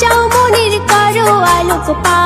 চাও মনের কারও আলোক পা